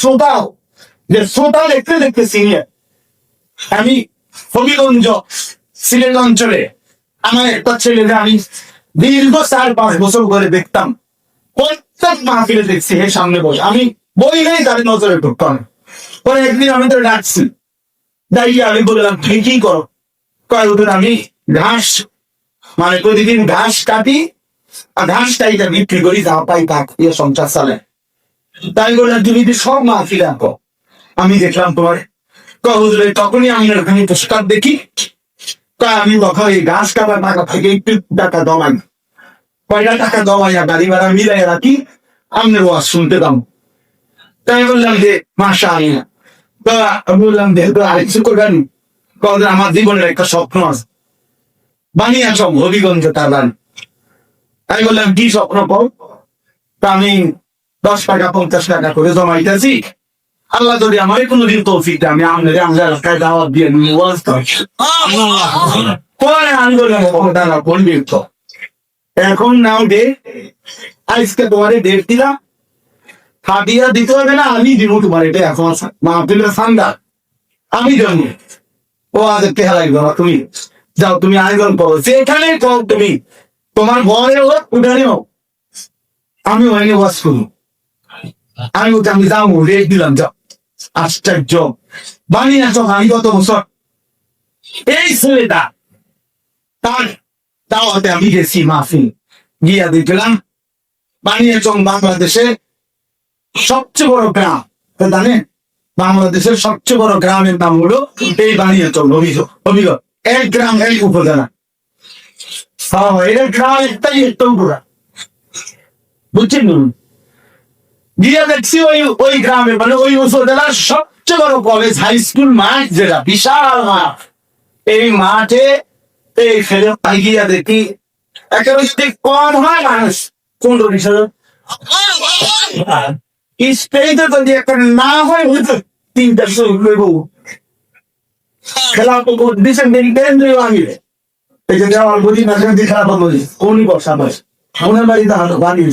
শ্রোতাও যে শ্রোতা দেখতে দেখতে সিনিয়র আমি হবিগঞ্জ, সিলেট অঞ্চলে, আমার একটা ছেলেকে আমি দীর্ঘ চার পাঁচ বছর ধরে দেখতাম, প্রত্যেক মাহফিলে দেখছি হে সামনে বসে। আমি বই নেই, তার নজরে ঢুকতাম পরে একদিন আমি তো ডাকছি। দাঁড়িয়ে আমি বললাম তুই কি করো? কয় ওদের আমি ঘাস মানে প্রতিদিন ঘাস কাটি, আর ঘাসটা এটা বিক্রি করি, যা পাই তা দিয়ে সংসার চালে তাই বললাম তুমি যদি সব মাহফিল আঁকো আমি দেখলাম তোমার কহুজুরে তখনই আমি ওখানে পুরস্কার দেখি? তা আমি তখন এই ঘাস কাটার টাকা থেকে একটু টাকা দমাই কয়টা টাকা দমাইয়া গাড়ি ভাড়া মিলাই রাখি? আমনের ওয়াজ শুনতে দাম তাই বললাম যে মাসা আমি না তো বললাম যে তো আরেকটু করবেন কখন আমার জীবনের একটা স্বপ্ন আছে। বানিয়ে হবিগঞ্জ তার আমি বললাম, কি স্বপ্ন পাও তা আমি দশ টাকা পঞ্চাশ টাকা করে জমাইতেছি। আল্লাহ যদি আমার কোনোদিন তৌফিক আমি আপনাদের আমরা এলাকায় দাওয়াত দিয়ে নিয়ে ওয়াজ পরে "বাবা, দাঁড়া, বলবি তো এখন নাও ডে আজকে তোমার ডেট দিলাম। হাতিয়া দিতে হবে না আমি দিব তোমার এটা এখন মাহফিলের সান্দা আমি জানি ও আজ টেহা লাগবে না তুমি? যাও তুমি আয়োজন করো। সেখানে তুমি তোমার ঘরে হোক উঠানে হোক আমি ওখানে ওয়াজ করব আমি ওকে আমি রেট দিলাম আশ্চর্য বানিয়ে আমি বছর এই ছেলেটা তার দাওয়াতে আমি গেছি মাহফিল গিয়া দেখলাম বানিয়েচং বাংলাদেশে সবচেয়ে বড় গ্রাম জানেন বাংলাদেশের সবচেয়ে বড় গ্রামের নাম হলো এই বানিয়েচং অভিযোগ অভিযোগ এক গ্রাম এক উপজেলা হ্যাঁ এটা গ্রাম একটাই একটা উপরা বুঝছেন গিয়ে দেখছি ওই ওই গ্রামে মানে ওই উপজেলার সবচেয়ে বড় কলেজ হাই স্কুল মাঠ যেটা, বিশাল মাঠ। এই মাঠে এই ফেলে গিয়া দেখি, একেবারে যদি কম হয় মানুষ, পনেরো বিশ যদি একটা না হয় হয়তো তিনটা লইব। খেলা তো দিচ্ছেন দেন আমি এই যে আমার না সেখানে খেলা বন্ধ কোনই বর্ষা নয় মনের বাড়িতে হালো বানিয়ে